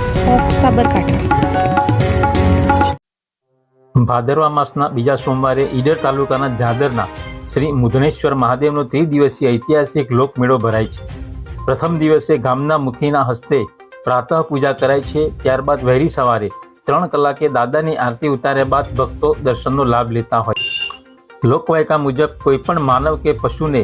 Times of Sabarkantha ભાદરવા માસના બીજા સોમવારે ઈડર તાલુકાના જાદરના શ્રી મુધનેશ્વર મહાદેવનો ત્રિદિવસીય ઐતિહાસિક લોકમેળો ભરાય છે. પ્રથમ દિવસે ગામના મુખીના હસ્તે પ્રાતઃ પૂજા કરાય છે, ત્યારબાદ વહેલી સવારે ત્રણ કલાકે દાદાની આરતી ઉતાર્યા બાદ ભક્તો દર્શનનો લાભ લેતા હોય. લોકવાયકા મુજબ કોઈપણ માનવ કે પશુને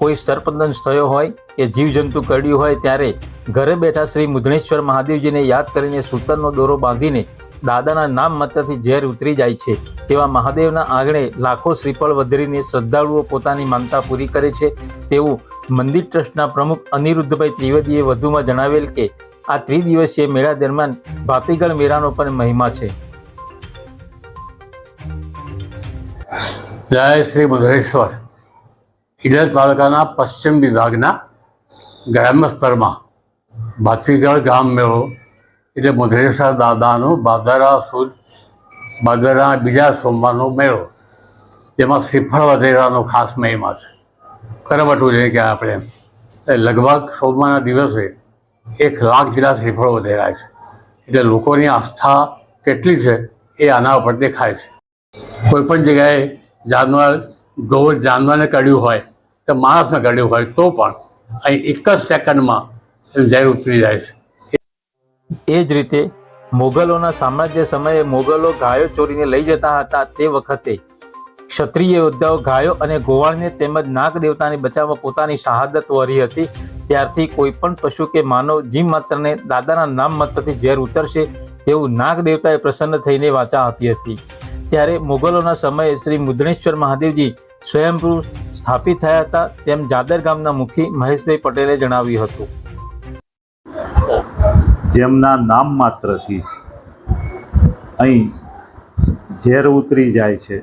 કોઈ સર્પદંશ થયો હોય કે જીવજંતુ કરડ્યું હોય ત્યારે ઘરે બેઠા શ્રી મુદ્રણેશ્વર મહાદેવજીને યાદ કરીને સૂતરનો દોરો બાંધીને દાદાના નામ માત્રથી ઝેર ઉતરી જાય છે. તેવા મહાદેવના આંગણે લાખો શ્રીફળ વધરીને શ્રદ્ધાળુઓ પોતાની માનતા પૂરી કરે છે. તેવું મંદિર ટ્રસ્ટના પ્રમુખ અનિરુદ્ધભાઈ ત્રિવેદીએ વધુમાં જણાવેલ કે, આ ત્રિદિવસીય મેળા દરમિયાન ભાતીગળ મેળાનો પણ મહિમા છે. જય શ્રી મુદ્રેશ્વર. ઈડર તાલુકાના પશ્ચિમ વિભાગના ગ્રામ્ય સ્તરમાં ભાતીગળ ગામ મેળો એટલે મધરેસા દાદાનો ભાદરા સુદ, બાદરા બીજા સોમવારનો મેળો. જેમાં શ્રીફળ વધેરાનો ખાસ મહિમા છે. કરવટું જોઈએ કે આપણે લગભગ સોમવારના દિવસે એક લાખ જેટલા શ્રીફળ વધેરાય છે. એટલે લોકોની આસ્થા કેટલી છે એ આના ઉપર દેખાય છે. કોઈ પણ જગ્યાએ જાનવર, ગૌ જાનવરને કાઢ્યું હોય કે માણસને કાઢ્યું હોય તો પણ અહીં એક જ સેકન્ડમાં ઝેર ઉતરી જાય છે. એ જ રીતે મોગલોના સામ્રાજ્ય સમયે મોગલો ગાયો ચોરીને લઈ જતા હતા તે વખતે ક્ષત્રિય યોદ્ધાઓ ગાયો અને ગોવાળને તેમજ નાગ દેવતાને બચાવવા પોતાની શહાદત વરી હતી. ત્યારથી કોઈ પણ પશુ કે માનવ જીવ માત્રને દાદાના નામ માત્રથી ઝેર ઉતરશે તેવું નાગ દેવતાએ પ્રસન્ન થઈને વાચા આપી હતી. ત્યારે મોગલોના સમયે શ્રી મુદ્રણેશ્વર મહાદેવજી સ્વયંભૂ સ્થાપિત થયા હતા તેમ જાદર ગામના મુખી મહેશભાઈ પટેલે જણાવ્યું હતું. જેમના નામ માત્રથી અહીં ઝેર ઉતરી જાય છે,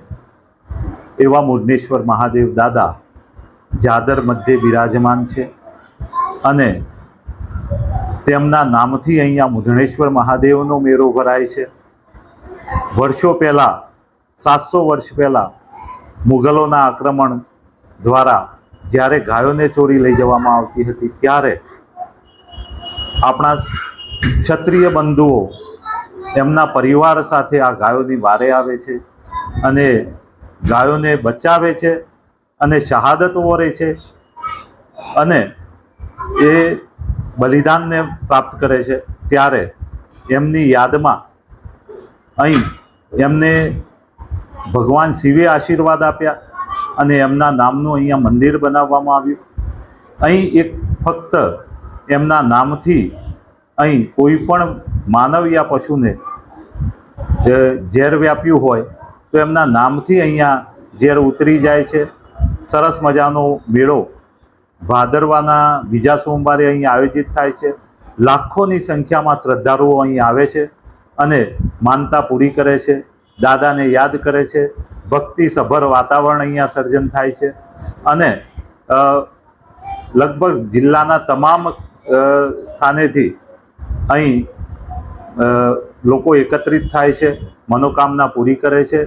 એવા મુર્નેશ્વર મહાદેવ દાદા જાદર મધ્યે બિરાજમાન છે અને તેમના નામથી અહીંયા મુધણેશ્વર મહાદેવનો મેળો ભરાય છે. વર્ષો પહેલાં, સાતસો વર્ષ પહેલાં મુઘલોના આક્રમણ દ્વારા જ્યારે ગાયોને ચોરી લઈ જવામાં આવતી હતી, ત્યારે આપણા ક્ષત્રિય બંધુઓ એમના પરિવાર સાથે આ ગાયોની વારે આવે છે અને ગાયોને બચાવે છે અને શહાદત ઓરે છે અને એ બલિદાનને પ્રાપ્ત કરે છે ત્યારે એમની યાદમાં અહીં એમને ભગવાન શિવે આશીર્વાદ આપ્યા અને એમના નામનું અહીંયા મંદિર બનાવવામાં આવ્યું. અહીં એક ફક્ત એમના નામથી અહીં કોઈ પણ માનવ યા પશુને ઝેર વ્યાપ્યું હોય, તો એમના નામથી અહીંયા ઝેર ઉતરી જાય છે. સરસ મજાનો મેળો ભાદરવાના બીજા સોમવારે અહીં આયોજિત થાય છે. લાખોની સંખ્યામાં શ્રદ્ધાળુઓ અહીં આવે છે અને માનતા પૂરી કરે છે, દાદાને યાદ કરે છે, ભક્તિસભર વાતાવરણ અહીંયા સર્જન થાય છે અને લગભગ જિલ્લાના તમામ સ્થાનેથી અહીં લોકો એકત્રિત થાય છે મનોકામના પૂરી કરે છે.